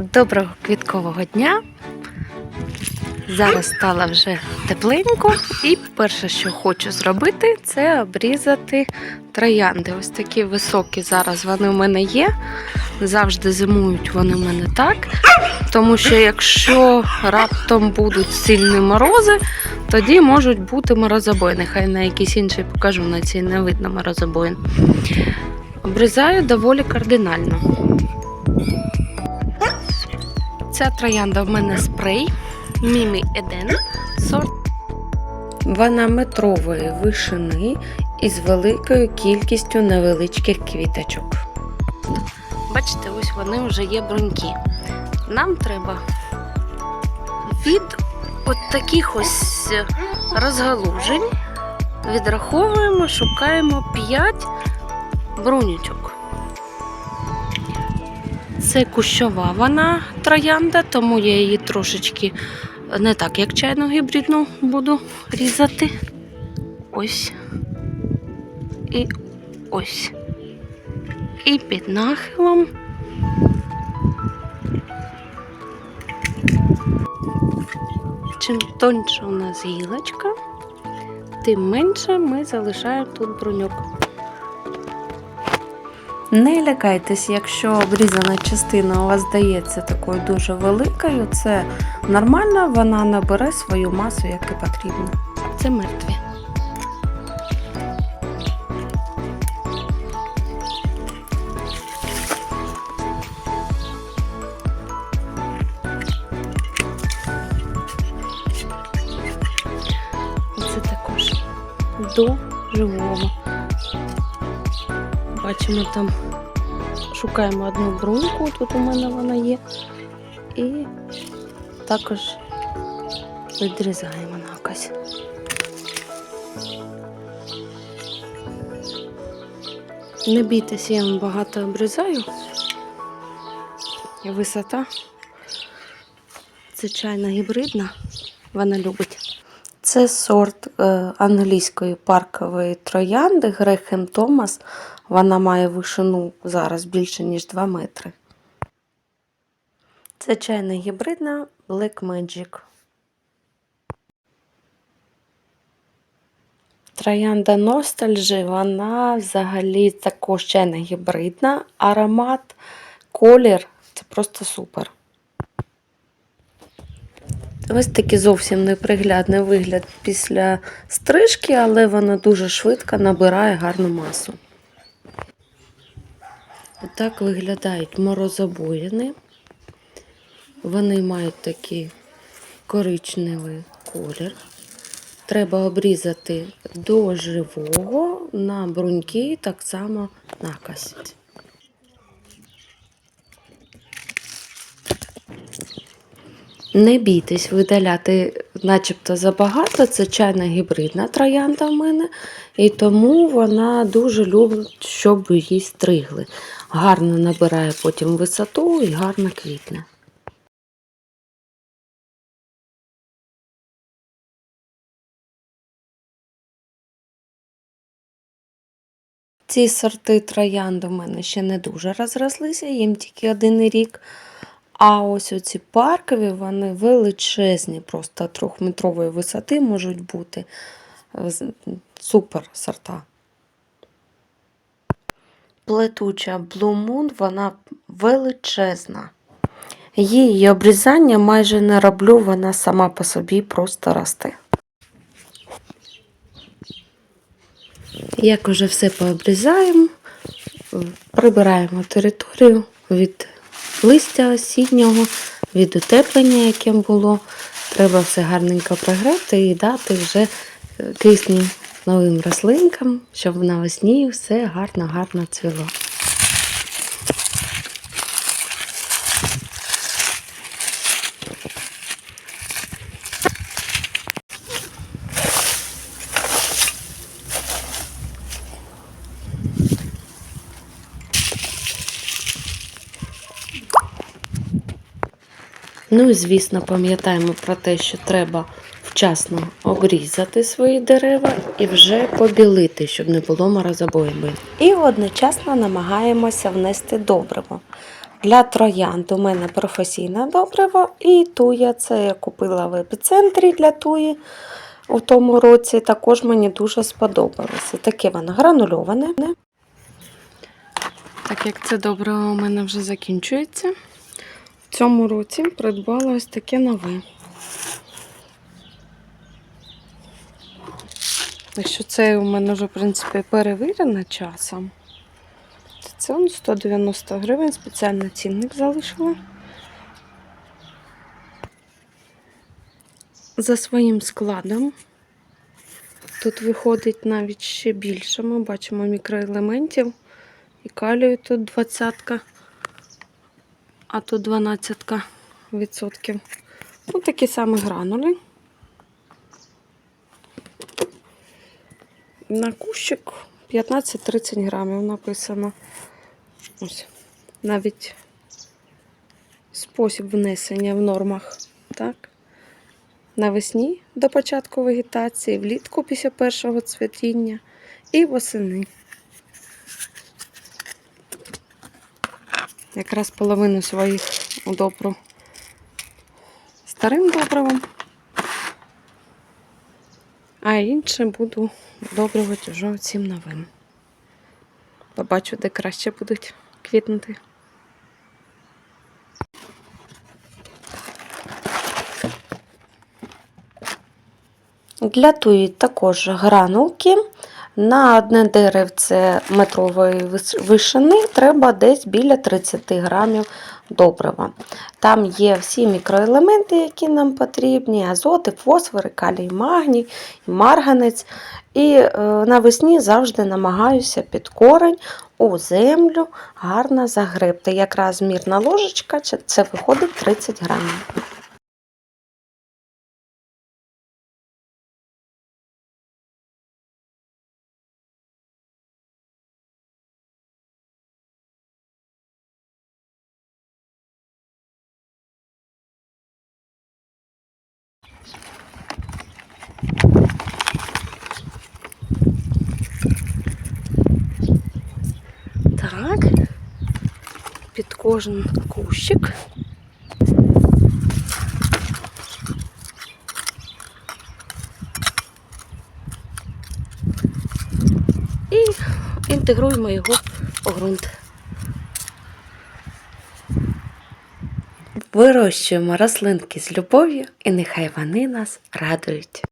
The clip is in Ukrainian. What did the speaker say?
Доброго квіткового дня. Зараз стало вже тепленько, і перше, що хочу зробити, це обрізати троянди. Ось такі високі зараз вони у мене є. Завжди зимують вони у мене так. Тому що якщо раптом будуть сильні морози, тоді можуть бути морозобоїни. Хай на якийсь інший покажу, на цій не видно морозобоїн. Обрізаю доволі кардинально. Ця троянда в мене спрей Мімі Еден сорт. Вона метрової вишини із великою кількістю невеличких квіточок. Бачите, ось вони вже є бруньки. Нам треба від от таких ось розгалужень відраховуємо, шукаємо 5 брунючок. Це кущова вона троянда, тому я її трошечки не так, як чайну гібридну буду різати. Ось. І ось. І під нахилом. Чим тоньше у нас гілочка, тим менше ми залишаємо тут бруньок. Не лякайтесь, якщо обрізана частина у вас здається такою дуже великою, це нормально, вона набере свою масу, як і потрібно. Це мертві. Це також до живого. Бачимо там, шукаємо одну бруньку, тут у мене вона є. І також відрізаємо накось. Не бійтеся, я вам багато обрізаю. Висота. Це чайна гібридна, вона любить. Це сорт е, англійської паркової троянди Грехем Томас. Вона має вишину зараз більше, ніж 2 метри. Це чайна гібридна Black Magic. Троянда Ностальжі, вона взагалі також чайна гібридна. Аромат, колір це просто супер. Ось такий зовсім неприглядний вигляд після стрижки, але вона дуже швидко набирає гарну масу. Отак виглядають морозобоїни. Вони мають такий коричневий колір. Треба обрізати до живого на бруньки так само накосить. Не бійтесь видаляти, начебто забагато. Це чайна гібридна троянда в мене, і тому вона дуже любить, щоб її стригли. Гарно набирає потім висоту і гарно квітне. Ці сорти троянд у мене ще не дуже розрослися, їм тільки один рік. А ось оці паркові, вони величезні, просто трьохметрової висоти можуть бути. Супер сорта. Плетуча Blue Moon, вона величезна. Її обрізання майже не роблю, вона сама по собі просто росте. Як уже все пообрізаємо, прибираємо територію від листя осіннього, від утеплення, яке було. Треба все гарненько програти і дати вже е, кисні новим рослинкам, щоб навесні все гарно-гарно цвіло. Ну і звісно, пам'ятаємо про те, що треба вчасно обрізати свої дерева і вже побілити, щоб не було морозобоїни. І одночасно намагаємося внести добриво. Для троянд у мене професійне добриво і туя. Це я купила в епіцентрі для туї у тому році. Також мені дуже сподобалося. Таке воно гранульоване. Так як це добриво у мене вже закінчується. В цьому році придбала ось таке нове. Якщо це у мене вже, в принципі, перевірено часом, то це 190 гривень, спеціальний цінник залишила. За своїм складом. Тут виходить навіть ще більше. Ми бачимо мікроелементів. І калію тут двадцятка, а тут 12 відсотків. Ось такі самі гранули. На кущик 15-30 грамів написано. Ось. Навіть спосіб внесення в нормах. Так. Навесні до початку вегетації, влітку після першого цвітіння і восени. Якраз половину своїх удобру старим добривом, а інше буду удобрювати вже цим новим. Побачу, де краще будуть квітнути. Для туї також гранулки. На одне деревце метрової вишини треба десь біля 30 грамів добрива. Там є всі мікроелементи, які нам потрібні: азоти, фосфори, калій, магній, марганець. І е, навесні завжди намагаюся під корень у землю гарно загребти. Якраз мірна ложечка, це- виходить 30 грамів. Так, під кожен кущик. І інтегруємо його у ґрунт. Вирощуємо рослинки з любов'ю, і нехай вони нас радують.